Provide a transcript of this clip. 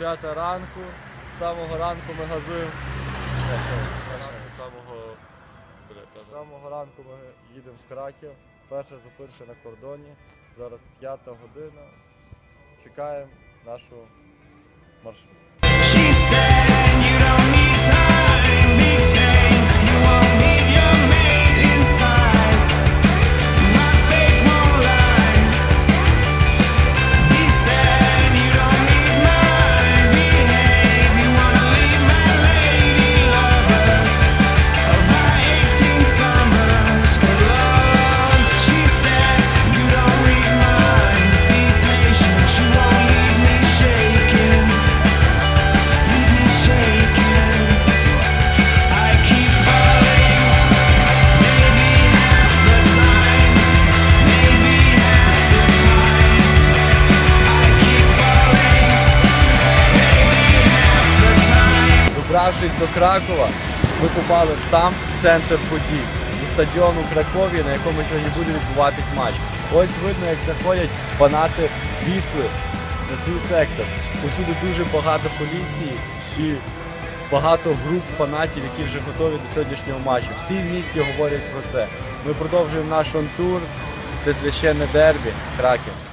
П'ята ранку. З самого ранку ми газуємо. З самого З самого ранку ми їдемо в Краків. Перша зупинка на кордоні. Зараз п'ята година. Чекаємо нашу маршрут. Time. Добравшись до Кракова, ми попали в сам центр подій у стадіон у Кракові, на якому сьогодні буде відбуватись матч. Ось видно, як заходять фанати Вісли на свій сектор. Усюди дуже багато поліції і багато груп фанатів, які вже готові до сьогоднішнього матчу. Всі в місті говорять про це. Ми продовжуємо наш онтур. Це священне дербі Краків.